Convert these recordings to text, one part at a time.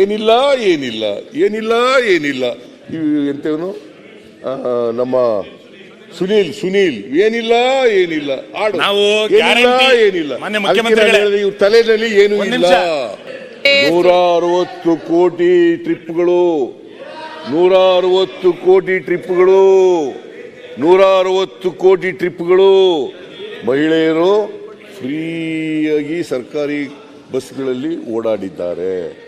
ಏನಿಲ್ಲ ಏನಿಲ್ಲ ಏನಿಲ್ಲ ಏನಿಲ್ಲ. ಎಂತೇವನು? ನಮ್ಮ ಸುನೀಲ್ ಸುನೀಲ್ ಏನಿಲ್ಲ ಏನಿಲ್ಲ. ಆಡು. ನಾವು ಏನಿಲ್ಲ ಏನಿಲ್ಲ. ಇವ್ರ ತಲೆನಲ್ಲಿ ಏನು ಇಲ್ಲ. ನೂರ ಅರವತ್ತು ಕೋಟಿ ಟ್ರಿಪ್ಗಳು. ನೂರ ಅರವತ್ತು ಕೋಟಿ ಟ್ರಿಪ್ಗಳು. ನೂರ ಅರವತ್ತು ಕೋಟಿ ಟ್ರಿಪ್ಗಳು. ಮಹಿಳೆಯರು ಫ್ರೀಯಾಗಿ ಸರ್ಕಾರಿ ಬಸ್ಗಳಲ್ಲಿ ಓಡಾಡಿದ್ದಾರೆ.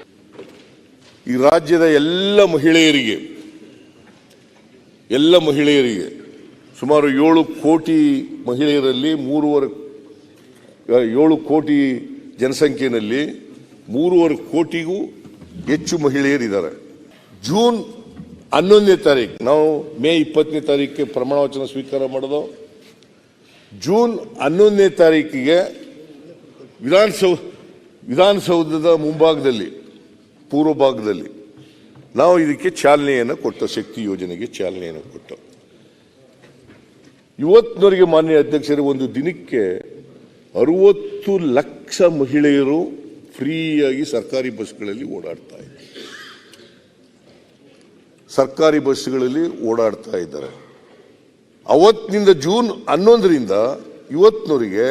ಈ ರಾಜ್ಯದ ಎಲ್ಲ ಮಹಿಳೆಯರಿಗೆ ಎಲ್ಲ ಮಹಿಳೆಯರಿಗೆ ಸುಮಾರು ಏಳು ಕೋಟಿ ಮಹಿಳೆಯರಲ್ಲಿ ಮೂರುವರೆ, ಏಳು ಕೋಟಿ ಜನಸಂಖ್ಯೆಯಲ್ಲಿ ಮೂರುವರೆ ಕೋಟಿಗೂ ಹೆಚ್ಚು ಮಹಿಳೆಯರಿದ್ದಾರೆ. ಜೂನ್ ಹನ್ನೊಂದನೇ ತಾರೀಕು ನಾವು ಮೇ ಇಪ್ಪತ್ತನೇ ತಾರೀಕಿಗೆ ಪ್ರಮಾಣ ವಚನ ಸ್ವೀಕಾರ ಮಾಡೋದು. ಜೂನ್ ಹನ್ನೊಂದನೇ ತಾರೀಕಿಗೆ ವಿಧಾನಸೌ, ವಿಧಾನಸೌಧದ ಮುಂಭಾಗದಲ್ಲಿ ಪೂರ್ವ ಭಾಗದಲ್ಲಿ. ನಾವು ಇದಕ್ಕೆ ಚಾಲನೆಯನ್ನು ಕೊಟ್ಟ, ಶಕ್ತಿ ಯೋಜನೆಗೆ ಚಾಲನೆಯನ್ನು ಕೊಟ್ಟ. ಇವತ್ತಿನವರಿಗೆ ಮಾನ್ಯ ಅಧ್ಯಕ್ಷರು, ಒಂದು ದಿನಕ್ಕೆ ಅರುವತ್ತು ಲಕ್ಷ ಮಹಿಳೆಯರು ಫ್ರೀಯಾಗಿ ಸರ್ಕಾರಿ ಬಸ್ಗಳಲ್ಲಿ ಓಡಾಡ್ತಾ ಇದ್ದಾರೆ. ಸರ್ಕಾರಿ ಬಸ್ಗಳಲ್ಲಿ ಓಡಾಡ್ತಾ ಇದ್ದಾರೆ. ಅವತ್ತಿನಿಂದ ಜೂನ್ ಹನ್ನೊಂದರಿಂದ ಇವತ್ತಿನವರಿಗೆ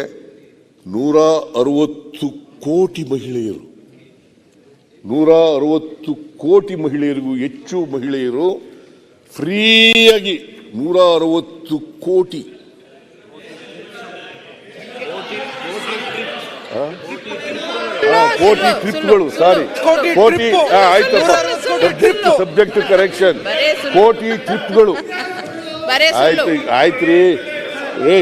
ನೂರ ಅರವತ್ತು ಕೋಟಿ ಮಹಿಳೆಯರು ನೂರ ಅರವತ್ತು ಕೋಟಿ ಮಹಿಳೆಯರಿಗೂ ಹೆಚ್ಚು ಮಹಿಳೆಯರು ಫ್ರೀಯಾಗಿ ನೂರ ಅರವತ್ತು ಕೋಟಿ ಕೋಟಿ ಟ್ರಿಪ್ಗಳು ಸಾರಿ. ಕೋಟಿ ಆಯ್ತು. ಆಯ್ತಪ್ಪ. ಸಬ್ಜೆಕ್ಟ್ ಸಬ್ಜೆಕ್ಟ್ ಕರೆಕ್ಷನ್ ಕೋಟಿ ಟ್ರಿಪ್ಗಳು. ಆಯ್ತು ಆಯ್ತು ರೀ ಏ.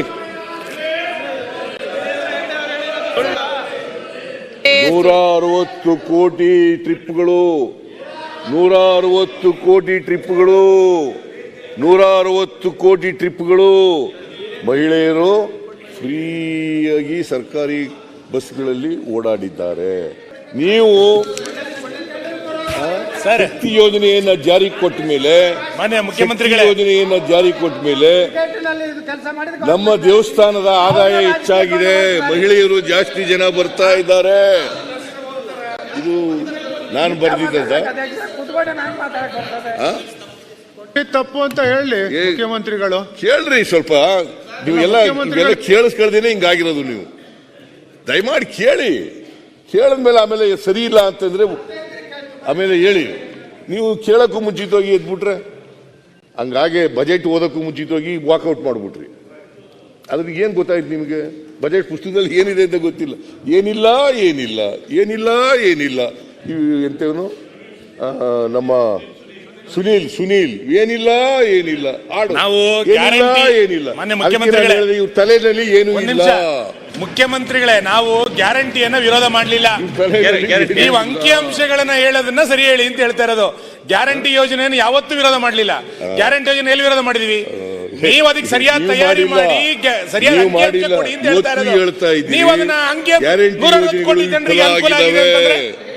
ನೂರ ಅರವತ್ತು ಕೋಟಿ ಟ್ರಿಪ್ಗಳು. ನೂರ ಅರವತ್ತು ಕೋಟಿ ಟ್ರಿಪ್ಗಳು. ನೂರ ಅರವತ್ತು ಕೋಟಿ ಟ್ರಿಪ್ಗಳು. ಮಹಿಳೆಯರು ಫ್ರೀಯಾಗಿ ಸರ್ಕಾರಿ ಬಸ್ಗಳಲ್ಲಿ ಓಡಾಡಿದ್ದಾರೆ. ನೀವು ಶಕ್ತಿ ಯೋಜನೆಯನ್ನ ಜಾರಿ ಕೊಟ್ಟ ಮೇಲೆ ಮಾನ್ಯ ಮುಖ್ಯಮಂತ್ರಿಗಳೇ. ಯೋಜನೆಯನ್ನ ಜಾರಿ ಕೊಟ್ಟ ಮೇಲೆ ನಮ್ಮ ದೇವಸ್ಥಾನದ ಆದಾಯ ಹೆಚ್ಚಾಗಿದೆ. ಮಹಿಳೆಯರು ಜಾಸ್ತಿ ಜನ ಬರ್ತಾ ಇದ್ದಾರೆ. ಇದು ನಾನು ಬರ್ದಿದ್ದ ತಪ್ಪು ಅಂತ ಹೇಳಿ ಮುಖ್ಯಮಂತ್ರಿಗಳು. ಕೇಳ್ರಿ ಸ್ವಲ್ಪ. ನೀವು ಎಲ್ಲ ಮುಖ್ಯಮಂತ್ರಿಗಳು- ಇವೆಲ್ಲ ಕೇಳಿಸ್ಕೊಳ್ದೇನೆ ಹಿಂಗಾಗಿರೋದು ನೀವು. ದಯಮಾಡಿ ಕೇಳಿ. ಕೇಳಿದ್ಮೇಲೆ ಆಮೇಲೆ ಸರಿ ಇಲ್ಲ ಅಂತಂದ್ರೆ ಆಮೇಲೆ ಹೇಳಿ ನೀವು ಕೇಳೋಕ್ಕೂ ಮುಂಚಿತವಾಗಿ ಎದ್ಬಿಟ್ರೆ? ಹಂಗಾಗೆ ಬಜೆಟ್ ಓದೋಕ್ಕೂ ಮುಂಚಿತವಾಗಿ ವಾಕೌಟ್ ಮಾಡ್ಬಿಟ್ರಿ. ಅದ್ರ ಏನು ಗೊತ್ತಾಯ್ತು ನಿಮಗೆ? ಬಜೆಟ್ ಪುಸ್ತಕದಲ್ಲಿ ಏನಿದೆ ಅಂತ ಗೊತ್ತಿಲ್ಲ. ಏನಿಲ್ಲ ಏನಿಲ್ಲ ಏನಿಲ್ಲ ಏನಿಲ್ಲ. ಇವು ಎಂತವನು ನಮ್ಮ ಸುನೀಲ್ ಸುನೀಲ್ ಏನಿಲ್ಲ ಏನಿಲ್ಲ. ಆಡು. ಏನಿಲ್ಲ ಏನಿಲ್ಲ. ಇವ್ರ ತಲೆನಲ್ಲಿ ಏನು ಇಲ್ಲ. ಮುಖ್ಯಮಂತ್ರಿಗಳೇ ನಾವು ಗ್ಯಾರಂಟಿಯನ್ನ ವಿರೋಧ ಮಾಡಲಿಲ್ಲ. ನೀವು. ಅಂಕಿಅಂಶಗಳನ್ನ ಹೇಳೋದನ್ನ ಸರಿ ಹೇಳಿ ಅಂತ ಹೇಳ್ತಾ ಇರೋದು. ಗ್ಯಾರಂಟಿ ಯೋಜನೆಯನ್ನು ಯಾವತ್ತೂ ವಿರೋಧ ಮಾಡಲಿಲ್ಲ. ಗ್ಯಾರಂಟಿ ಯೋಜನೆ ಎಲ್ಲಿ ವಿರೋಧ ಮಾಡಿದೀವಿ? ನೀವು ಅದಕ್ಕೆ ಸರಿಯಾದ ತಯಾರಿ ಮಾಡಿ ಸರಿಯಾದ ಅಂಕಿ ಅಂಕಿಅಂಶ ಕೊಡಿ ಅಂತ ಹೇಳ್ತಾ ಇರೋದು. ನೀವು ಅದನ್ನ ಅಂಕಿ ಗ್ಯಾರಂಟಿ ನೂರ ಕೋಟಿ ಜನರಿಗೆ ಅನುಕೂಲ ಆಗಿದೆ ಅಂತಂದ್ರೆ.